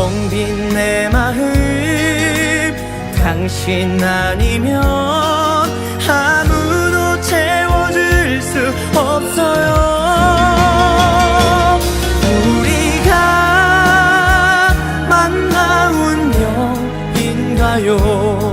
텅빈 내 마음 당신 아니면 아무도 채워줄 수 없어요. 우리가 만나운 명인가요?